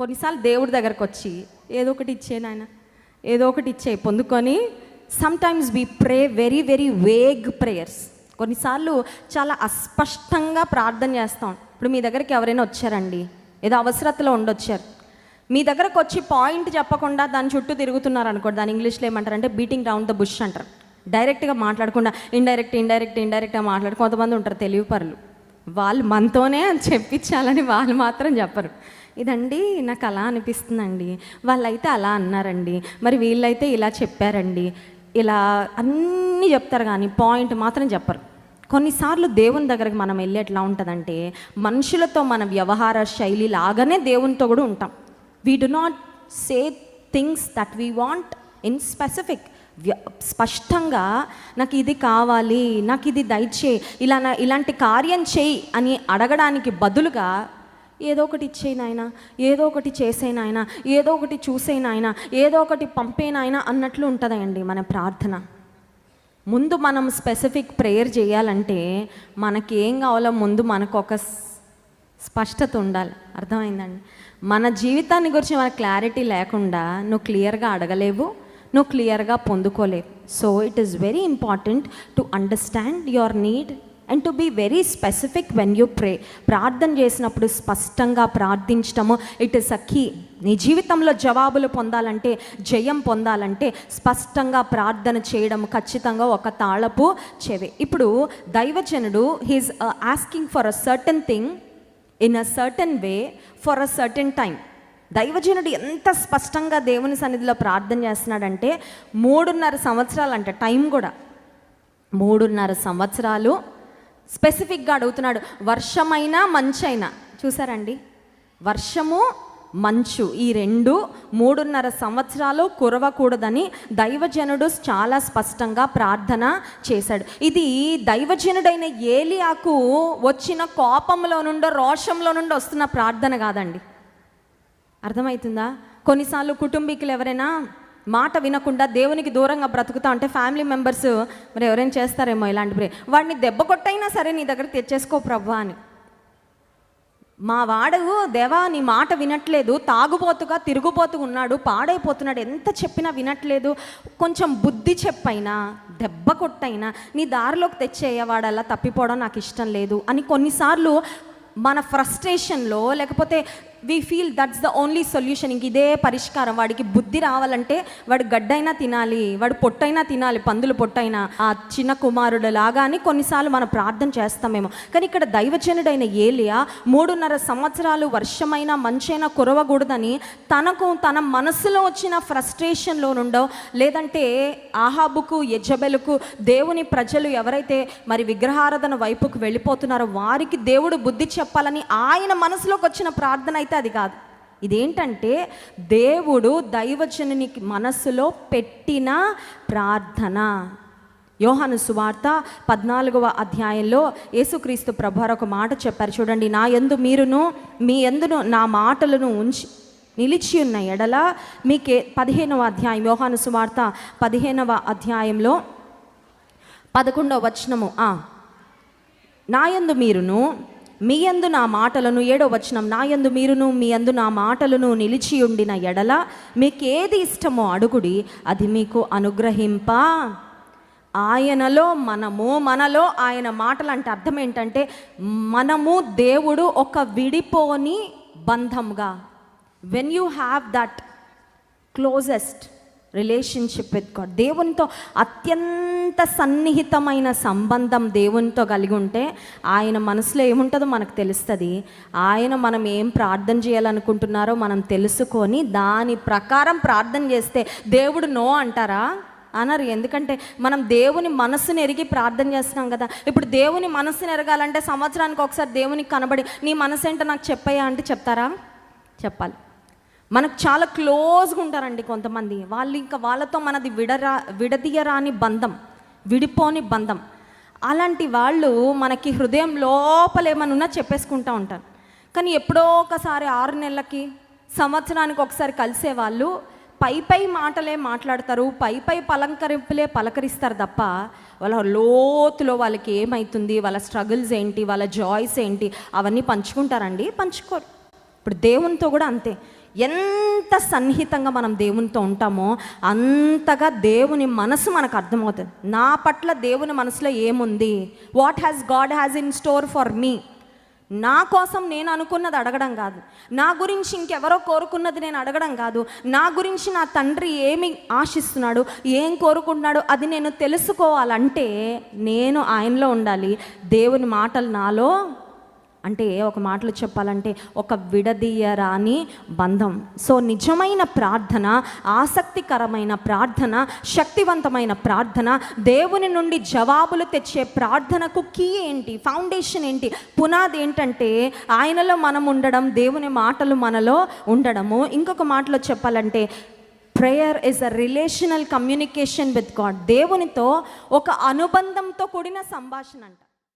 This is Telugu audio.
కొన్నిసార్లు దేవుడి దగ్గరకు వచ్చి ఏదో ఒకటి ఇచ్చే నాయన ఏదో ఒకటి ఇచ్చే పొందుకొని sometimes we pray very very vague prayers కొన్నిసార్లు చాలా అస్పష్టంగా ప్రార్థన చేస్తాం. ఇప్పుడు మీ దగ్గరికి ఎవరైనా వచ్చారండి? ఏదో అవసరతలో ఉండొచ్చారు. మీ దగ్గరకు వచ్చి పాయింట్ చెప్పకుండా దాని చుట్టూ తిరుగుతున్నారు అనుకోండి దాని ఇంగ్లీష్లో ఏమంటారంటే బీటింగ్ డౌన్ ద బుష్ అంటారు. డైరెక్ట్గా మాట్లాడకుండా ఇండైరెక్ట్ ఇండైరెక్ట్ ఇండైరెక్ట్గా మాట్లాడు కొంతమంది ఉంటారు తెలివి పరులు. వాళ్ళు మనతోనే అని చెప్పించాలని వాళ్ళు మాత్రం చెప్పరు. ఇదండి నాకు అలా అనిపిస్తుందండి. వాళ్ళైతే అలా అన్నారండి. మరి వీళ్ళైతే ఇలా చెప్పారండి. ఇలా అన్నీ చెప్తారు కానీ పాయింట్ మాత్రం చెప్పరు. కొన్నిసార్లు దేవుని దగ్గరికి మనం వెళ్ళి ఎట్లా ఉంటుందంటే మనుషులతో మన వ్యవహార శైలి లాగానే దేవునితో కూడా ఉంటాం. We do not say things that we want in specific స్పష్టంగా నాకు ఇది కావాలి నాకు ఇది దయచేయి ఇలా ఇలాంటి కార్యం చేయి అని అడగడానికి బదులుగా ఏదో ఒకటి ఇచ్చేయి ఏదో ఒకటి చేసేనాయన ఏదో ఒకటి చూసేనాయన ఏదో ఒకటి పంపేనాయన అన్నట్లు ఉంటుందండి మన ప్రార్థన. ముందు మనం స్పెసిఫిక్ ప్రేయర్ చేయాలంటే మనకి ఏం కావాలో ముందు మనకు ఒక స్పష్టత ఉండాలి. అర్థమైందండి? మన జీవితాన్ని గురించి మన క్లారిటీ లేకుండా నువ్వు క్లియర్గా అడగలేవు నువ్వు క్లియర్గా పొందుకోలేవు. So it is very important to understand your need and to be very specific when you pray ప్రార్థన చేసినప్పుడు స్పష్టంగా ప్రార్థించటము ఇట్ ఇస్ అ కీ నీ జీవితంలో జవాబులు పొందాలంటే జయం పొందాలంటే స్పష్టంగా ప్రార్థన చేయడం ఖచ్చితంగా ఒక తాళపు చెవి. ఇప్పుడు దైవజనుడు he's asking for a certain thing in a certain way for a certain time దైవజనుడు ఎంత స్పష్టంగా దేవుని సన్నిధిలో ప్రార్థన చేస్తున్నాడంటే మూడున్నర సంవత్సరాలు అంట టైం కూడా. మూడున్నర సంవత్సరాలు స్పెసిఫిక్గా అడుగుతున్నాడు వర్షమైనా మంచైనా? చూసారండి? వర్షము మంచు ఈ రెండు మూడున్నర సంవత్సరాలు కురవకూడదని దైవజనుడు చాలా స్పష్టంగా ప్రార్థన చేశాడు. ఇది దైవజనుడైన ఏలియాకు వచ్చిన కోపంలో నుండో రోషంలో నుండి వస్తున్న ప్రార్థన కాదండి. అర్థమవుతుందా? కొన్నిసార్లు కుటుంబీకులు ఎవరైనా మాట వినకుండా దేవునికి దూరంగా బ్రతుకుతా ఉంటే ఫ్యామిలీ మెంబర్స్ మరి ఎవరైనా చేస్తారేమో ఇలాంటి ప్రే వాడిని దెబ్బ కొట్టైనా సరే నీ దగ్గర తెచ్చేసుకో ప్రభా అని. మా వాడు దేవా నీ మాట వినట్లేదు తాగుబోతుగా తిరుగుబోతు ఉన్నాడు పాడైపోతున్నాడు ఎంత చెప్పినా వినట్లేదు కొంచెం బుద్ధి చెప్పైనా దెబ్బ కొట్టైనా నీ దారిలోకి తెచ్చేయవాడు అలా తప్పిపోవడం నాకు ఇష్టం లేదు అని కొన్నిసార్లు మన ఫ్రస్ట్రేషన్లో లేకపోతే we feel that's the only solution ఇంక ఇదే పరిష్కారం. వాడికి బుద్ధి రావాలంటే వాడు గడ్డైనా తినాలి వాడు పొట్టైనా తినాలి పందులు పొట్టైనా ఆ చిన్న కుమారుడు లాగా అని కొన్నిసార్లు మనం ప్రార్థన చేస్తామేమో కానీ ఇక్కడ దైవజనుడైన ఏలియా మూడున్నర సంవత్సరాలు వర్షమైనా మంచైనా కురవకూడదని తనకు తన మనసులో వచ్చిన ఫ్రస్ట్రేషన్లో నుండో లేదంటే ఆహాబుకు యజబెలుకు దేవుని ప్రజలు ఎవరైతే మరి విగ్రహారాధన వైపుకు వెళ్ళిపోతున్నారో వారికి దేవుడు బుద్ధి చెప్పాలని ఆయన మనసులోకి వచ్చిన ప్రార్థన అయితే అది కాదు. ఇదేంటంటే దేవుడు దైవజనునికి మనస్సులో పెట్టిన ప్రార్థన. యోహాను సువార్త పద్నాలుగవ అధ్యాయంలో యేసుక్రీస్తు ప్రభువారు ఒక మాట చెప్పారు. చూడండి నా యందు మీరును మీ ఎందును నా మాటలను ఉంచి నిలిచి ఉన్న ఎడల మీకే పదిహేనవ అధ్యాయం యోహాను సువార్త పదిహేనవ అధ్యాయంలో పదకొండవ వచనము. నా నాయందు మీరును మీ యందు నా మాటలను ఏడో వచనం నా యందు మీరును మీ యందు నా మాటలను నిలిచి ఉండిన ఎడల మీకేది ఇష్టమో అడుగుడి అది మీకు అనుగ్రహింప. ఆయనలో మనము మనలో ఆయన మాటలు అంటే అర్థం ఏంటంటే మనము దేవుడు ఒక విడిపోని బంధంగా. When you have that closest relationship with God దేవునితో అత్యంత సన్నిహితమైన సంబంధం దేవునితో కలిగి ఉంటే ఆయన మనసులో ఏముంటుందో మనకు తెలుస్తుంది. ఆయన మనం ఏం ప్రార్థన చేయాలనుకుంటున్నారో మనం తెలుసుకొని దాని ప్రకారం ప్రార్థన చేస్తే దేవుడు నో అంటారా? అనరు. ఎందుకంటే మనం దేవుని మనస్సును ఎరిగి ప్రార్థన చేస్తున్నాం కదా. ఇప్పుడు దేవుని మనస్సును ఎరగాలంటే సంవత్సరానికి ఒకసారి దేవునికి కనబడి నీ మనసు ఏంటో నాకు చెప్పయ్యా అంటే చెప్తారా? చెప్పాలి. మనకు చాలా క్లోజ్గా ఉంటారండి కొంతమంది. వాళ్ళు ఇంకా వాళ్ళతో మనది విడరా విడదీయరాని బంధం విడిపోని బంధం. అలాంటి వాళ్ళు మనకి హృదయం లోపల ఏమైనా చెప్పేసుకుంటూ ఉంటారు. కానీ ఎప్పుడో ఒకసారి ఆరు నెలలకి సంవత్సరానికి ఒకసారి కలిసే వాళ్ళు పై పై మాటలే మాట్లాడతారు పై పై పలంకరింపులే పలకరిస్తారు తప్ప వాళ్ళ లోతులో వాళ్ళకి ఏమవుతుంది వాళ్ళ స్ట్రగుల్స్ ఏంటి వాళ్ళ జాయ్స్ ఏంటి అవన్నీ పంచుకుంటారండి పంచుకోరు. ఇప్పుడు దేవునితో కూడా అంతే. ఎంత సన్నిహితంగా మనం దేవునితో ఉంటామో అంతగా దేవుని మనసు మనకు అర్థమవుతుంది. నా పట్ల దేవుని మనసులో ఏముంది? What has God has in store for me నా కోసం నేను అనుకున్నది అడగడం కాదు. నా గురించి ఇంకెవరో కోరుకున్నది నేను అడగడం కాదు. నా గురించి నా తండ్రి ఏమి ఆశిస్తున్నాడు? ఏం కోరుకుంటున్నాడు? అది నేను తెలుసుకోవాలంటే నేను ఆయనలో ఉండాలి. దేవుని మాటలు నాలో అంటే ఒక మాటలో చెప్పాలంటే ఒక విడదీయరాని బంధం. సో నిజమైన ప్రార్థన ఆసక్తికరమైన ప్రార్థన శక్తివంతమైన ప్రార్థన దేవుని నుండి జవాబులు తెచ్చే ప్రార్థనకు కీ ఏంటి ఫౌండేషన్ ఏంటి పునాది ఏంటంటే ఆయనలో మనం ఉండడం దేవుని మాటలు మనలో ఉండడము. ఇంకొక మాటలో చెప్పాలంటే prayer is a relational communication with God దేవునితో ఒక అనుబంధంతో కూడిన సంభాషణ అంట.